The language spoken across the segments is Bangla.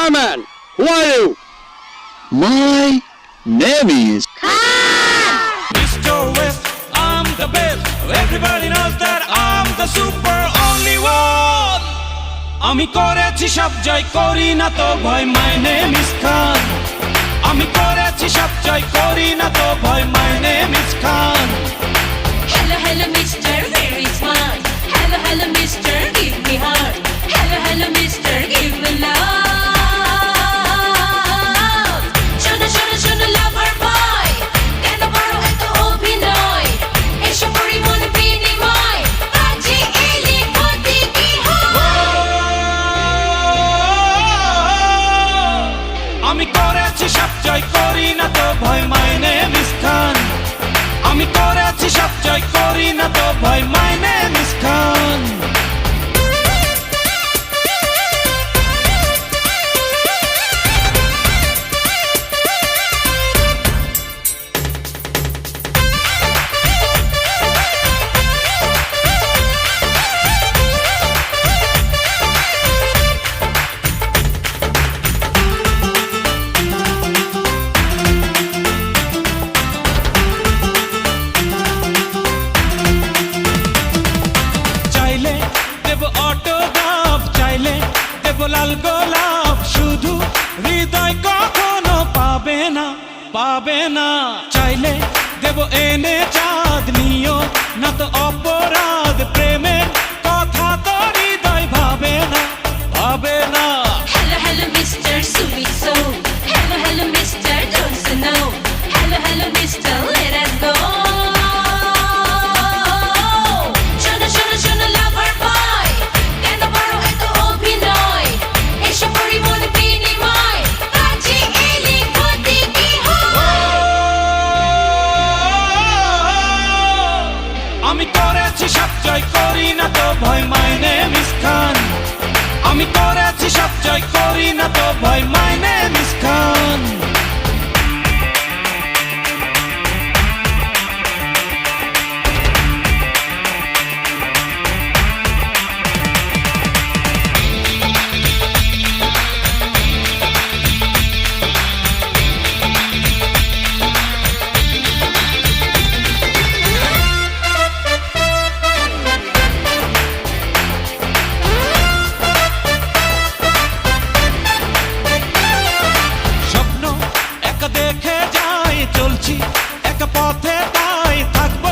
Barman, who are you? My name is Khan. Mr. West, I'm the best. Everybody knows that I'm the super only one. আমি করেছি সব জয় করি না তো ভয় মাই নেম ইস খান আমি করেছি সব জয় করি না তো ভয় মাই নেম ইস খান না তো চাইলে দেব লাল গোলাপ, শুধু হৃদয় পাবে না পাবে না। চাইলে দেব এনে চাঁদ নিও, না তো অপরাধ। আমি করেছি সব জয় করি না তো ভয় মাইনে মিস খান। আমি করেছি সব জয় করি না তো ভয় একা যাই চলছি এক পথে তাই থাকব।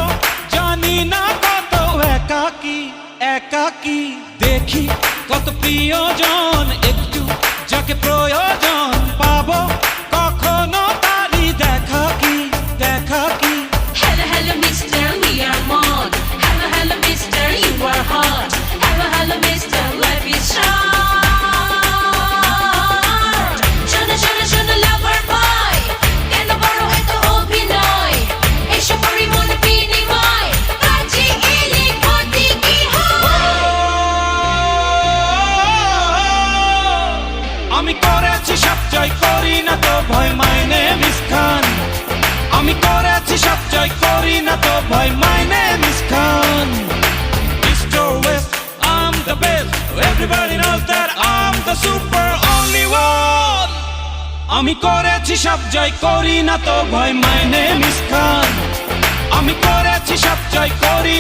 দেখি কত প্রিয়জন একটু যাকে প্রয়োজন। ভয় মাই নেম ইজ খান আমি করেছি সব জয় করি না তো ভয় my name is Khan Mr. West, I'm the best. Everybody knows that I'm the super only one. আমি করেছি সব করি না তো ভয় মাই নেম ইজ খান আমি করেছি সব জয় করি